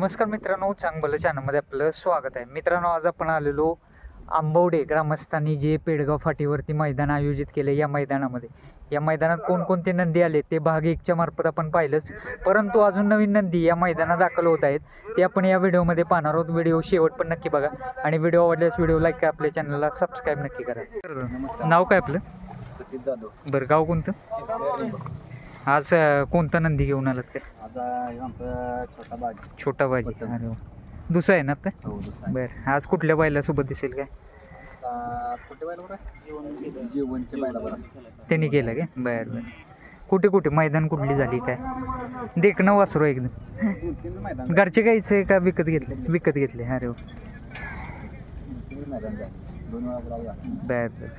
नमस्कार मित्रांनो चांगलं चॅनलमध्ये आपलं स्वागत आहे. मित्रांनो आज आपण आलेलो आंबवडे ग्रामस्थांनी जे पेडगाव फाटीवरती मैदान आयोजित केले या मैदानामध्ये. या मैदानात कोणकोणते नंदी आले ते भाग एकच्या मार्फत आपण पाहिलंच. परंतु अजून नवीन नंदी या मैदानात दाखल होत आहेत. ते आपण या व्हिडिओमध्ये पाहणार आहोत. व्हिडिओ शेवट पण नक्की बघा. आणि व्हिडिओ आवडल्यास व्हिडिओ लाईक करा आपल्या चॅनलला सबस्क्राईब नक्की करा. नाव काय आपलं? सतीश जाधव. बरं गाव कोणतं. आज अं, कोणता नंदी घेऊन आलात काय? आता हे आमचा छोटा बाग छोटा. अरे वा. दुसरा आहे ना आता? हो दुसरा बरं. आज कुठल्या बैलासोबत दिसेल काय? आता कुठे बायला बरं जेवणचे बायला बरं त्यांनी केलं काय? बरं बरं. कुठे कुठे? मैदान कुठली झाली काय? देखणं वासरू आहे एकदम. दोन तीन मैदान घरचे गायचे का विकत घेतले? विकत घेतले. अरे वा. दोन तीन मैदान झाले. दोन वेळा गुलाल झाला. बर बर.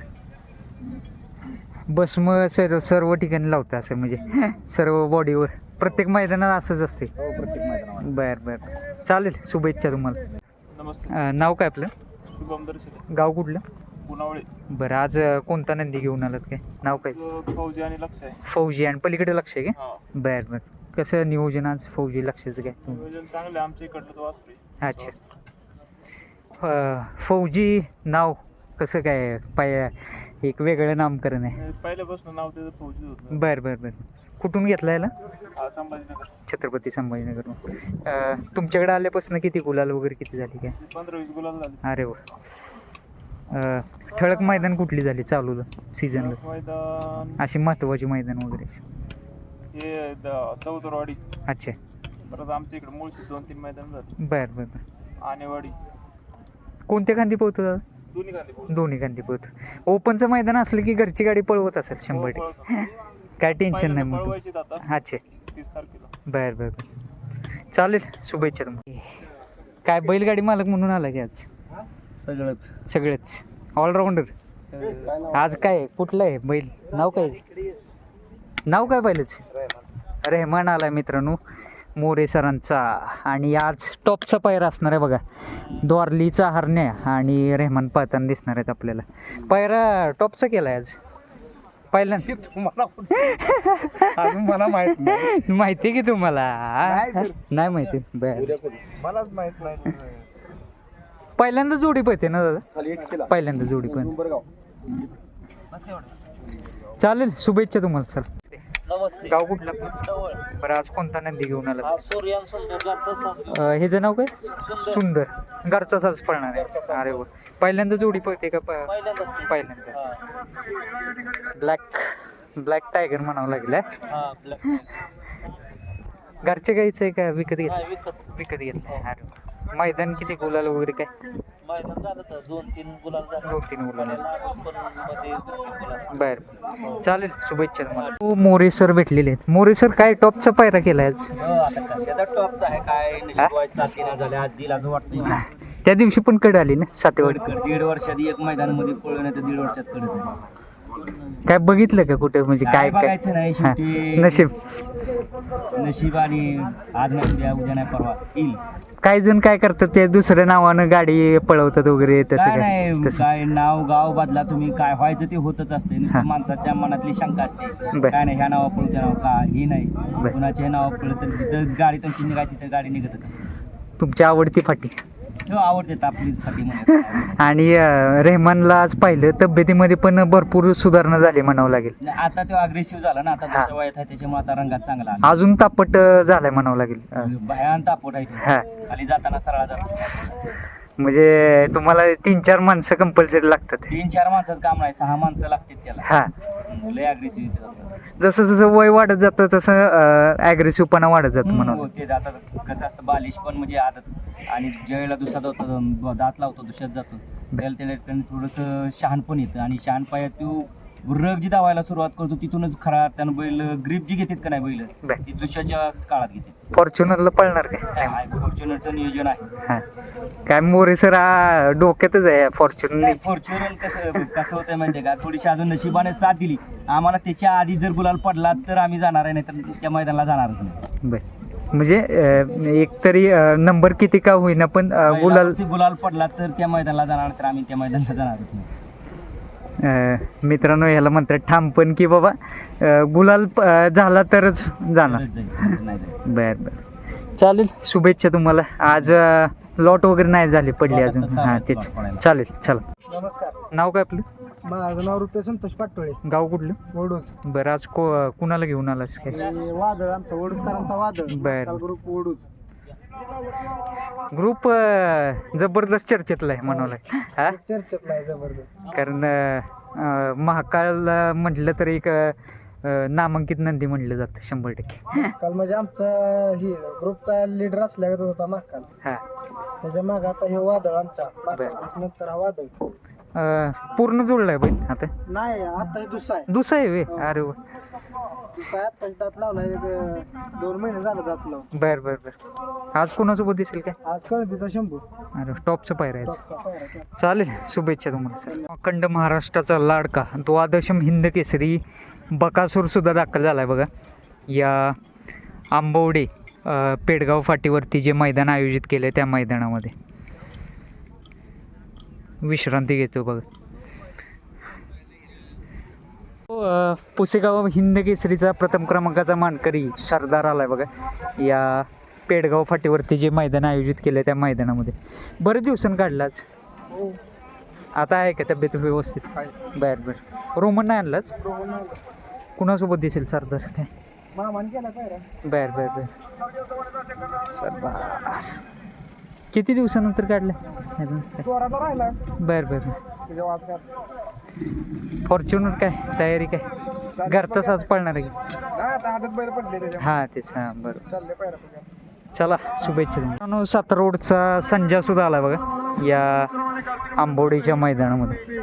बस मग सर्व सर्व ठिकाणी लावतं असं म्हणजे. सर्व बॉडीवर प्रत्येक मैदानात असंच असते हो प्रत्येक मैदानावर बर बर. चालेल शुभेच्छा तुम्हाला. नमस्ते. अं, नाव काय आपलं? शुभम दर्शन गाव कुठलं? पुनावळे बरं आज अं, कोणता नंदी घेऊन आलात काय? नाव काय? फौजी आणि लक्ष आहे. फौजी आणि पलीकडे लक्ष आहे हा. का बर बर. कसं नियोजन आज फौजी लक्षाचं काय? नियोजन चांगलं आहे. आमच्या इकडलं तो वाचतोय अच्छा. अं, फौजी नाव कसं काय? पाय एक वेगळं नामकरण आहे. पहिल्यापासून नाव त्याचं फौजी होतं बर बर बर. कुठून घेतला याला? हा संभाजीनगर. छत्रपती संभाजीनगरहून अं, तुमच्याकडे आल्यापासून किती गुलाल वगैरे किती झाली काय? पंधरा वीस गुलाल झाले. अरे वा. अं, ठळक मैदान कुठली झाली चालू सीझनला मैदान अशी महत्त्वाची मैदान वगैरे. हे द- चौदरवाडी. अच्छा. परत आमच्या इकडे मुळशी दोन तीन मैदान झाले. बर बर बर. आणेवाडी. कोणत्या खांदी पळतो दादा? दोन्ही गांधी पळतो ओपनचं मैदान असलं की घरची गाडी पळवत असेल शंभर हो, टक्के. काय टेन्शन नाही मग अच्छा. बर बर बर. चालेल शुभेच्छा तुम्हाला. काय बैलगाडी मालक म्हणून आला की आज? सगळंच. सगळेच. ऑलराऊंडर आज काय आहे? कुठलं आहे बैल? नाव काय? नाव काय बैलच? रेहमान आलाय मित्रांनो. मोरे सरांचा. आणि आज टॉपचा पायरा असणार आहे बघा. द्वारलीचा हरण्या आणि रेहमान पाहताना दिसणार आहेत आपल्याला. पायरा टॉपचा केलाय आज. पहिल्यांदा तुम्हाला अजून मला माहीत नाही. माहिती आहे की तुम्हाला? नाही माहिती. बर. मलाच माहीत नाही. पहिल्यांदा जोडी पळते ना दादा? खाली एक केला. पहिल्यांदा जोडी पण. चालेल शुभेच्छा तुम्हाला चल. गाव कुठलं? बरं आज कोणता नंदी घेऊन आला? सूर्यान सुंदर अं, हे नाव काय? सुंदर. घरचा साज पळणार आहे. अरे वा. पहिल्यांदा जोडी पळते का? प- पहिल्यांदा. ब्लॅक ब्लॅक टायगर म्हणावं लागलं हा? घरचे गाईचं आहे का विकत. घेत विकत घेतलं. अरे वा. मैदान किती गुलाल वगैरे काय? मैदान झालं तर दोन तीन गुलाल झाले. दोन तीन गुलाल. पण मध्ये दोन तीन गुलाल. बर. चालेल शुभेच्छा तुम्हाला. हो, मोरे सर भेटलेले आहेत. मोरे सर काय टॉपचा पायरा केलाय आज? हो, आता कशाचा टॉपचा आहे? काय झाले. आज दिल वाटतं त्या दिवशी पण कड आली ना सातेवाडी? दीड वर्षात एक मैदानामध्ये पळलं नाही तर दीड वर्षात कडे काय बघितलं का कुठे? म्हणजे काय काय बघायचं नाही हा, शेवटी. नशीब. नशीब आणि आज नाही उद्या उद्या नाही परवा. येईल. काही जण काय करतात ते दुसऱ्या नावानं गाडी पळवतात वगैरे तसं काय काय? नाही तसं. काय नाव गाव बदला तुम्ही काय व्हायचं ते होतच असते. हा. नुसतं माणसाच्या मनातली शंका असते. बर. काय नाही ह्या नावा पळू त्या नाव का? हे. नाही. कुणाच्या नाव पळलं तर जिथं गाडी तुमची निघाय तिथं गाडी निघतच असते. तुमची आवडती फाटी. आवडते आणि अं, रेहमानला आज पाहिलं तब्येतीमध्ये पण भरपूर सुधारणा झाली म्हणावं लागेल. आता तो अग्रेसिव्ह झाला ना आता हा. त्याच्या वयात आहे त्याच्यामुळे आता रंगात चांगला आला अजून तापट अं, झालाय म्हणावं लागेल. अं, भयान तापोट आहे हा. खाली जाताना सरळा जात म्हणजे तुम्हाला तीन चार माणसं कंपल्सरी लागतात. तीन चार माणसाचं काम नाही सहा माणसं लागतात त्याला. हा. लय अग्रेसिव्ह जसं जसं वय वाढत जातं तसं ॲग्रेसिव्हपणा वाढत जातो हो म्हणावं ते जातात. कसं असतं बालिश पण म्हणजे आदत. आणि ज्यावेळेला दुसरा जातो दात लावतो दुसऱ्यात जातो. त्याला त्याला थोडंसं शहाणपण येतं. आणि शहाण पायात तो रग जी धावायला सुरुवात करतो तिथूनच खरा त्यानं बैल ग्रीप जी घेतात का नाही बैल. ती दुसऱ्याच्या काळात घेते फॉर्च्युनरला पळणार काय फॉर्च्युनरचं नियोजन आहे. हा. काय मोरे सर डोक्यातच आहे फॉर्च्युनर फॉर्च्युनर कसं कसं होतं माहितीये का? थोडीशी अजून नशिबाने साथ दिली. आम्हाला त्याच्या आधी जर गुलाल पडला तर आम्ही जाणार आहे नाही तर त्या मैदानाला जाणारच नाही. बर. म्हणजे एक तरी नंबर किती का होईना पण गुलाल गुलाल पडला तर त्या मैदानाला जाणार तर आम्ही त्या मैदानाला जाणारच नाही. मित्रांनो ह्याला म्हणतात ठामपण की बाबा गुलाल झाला तरच जाणार. बर बर. चालेल शुभेच्छा तुम्हाला. आज लॉट वगैरे नाही झाले पडली अजून. हां तेच. चालेल चला. नमस्कार. नाव काय आपलं? माझं नाव रुपेश संतोष पाटोळे. गाव कुठलं? वडूज बरं आज को कुणाला घेऊन आलास काय? वादळ आमचं वडूजकरांचा वादळ. बर. काल ग्रुप वडूज ग्रुप जबरदस्त चर्चेतला आहे म्हणाला हा? चर्चेत नाही जबरदस्त. कारण महाकाल म्हटलं तर एक नामांकित नंदी म्हटलं जातं शंभर टक्के. काल म्हणजे आमचा ही ग्रुपचा लीडर असल्यागत होता मागकाल हा. त्याच्यामागे आता हे वादळ आमचा. नंतर हा वादळ. पूर्ण जुळलाय बैल आता? नाही आता हे दुसरा आहे. दुसरं आहे वे अरे आहे आत्ताच दात लावलाय एक, दोन महिने झालं दात लावून. बर बर बर. आज कोणासोबत दिसेल काय? आज कळबीचा शंभू. अरे टॉपचं पायरायचं टॉपचा पायरा केला. चालेल शुभेच्छा तुम्हाला सर. अखंड महाराष्ट्राचा लाडका द्वादशम हिंद केसरी बकासूर सुद्धा दाखल झालाय बघा. या आंबवडे अ, पेडगाव फाटीवरती जे मैदान आयोजित केलं त्या मैदानामध्ये. विश्रांती घेतो बघा अ, पुसेगाव हिंद केसरीचा प्रथम क्रमांकाचा मानकरी सरदार आलाय बघा. या पेडगाव फाटीवरती जे मैदान आयोजित केलं त्या मैदानामध्ये. बरेच दिवसांनी काढलं आज. हो. आता आहे का तब्येत व्यवस्थित? बर बर. रोमन नाही आणलाच. कुणासोबत दिसेल सरदार? काय? बर बर बर. सरदार. किती दिवसानंतर काढलं बर बर काय फॉर्च्युनर काय? तयारी काय? घरचा साज पळणार आहे. हां तेच हां बरं चला शुभेच्छा मित्रांनो सातारा रोडचा संजय सुद्धा आला बघा या आंबोडीच्या मैदानामध्ये.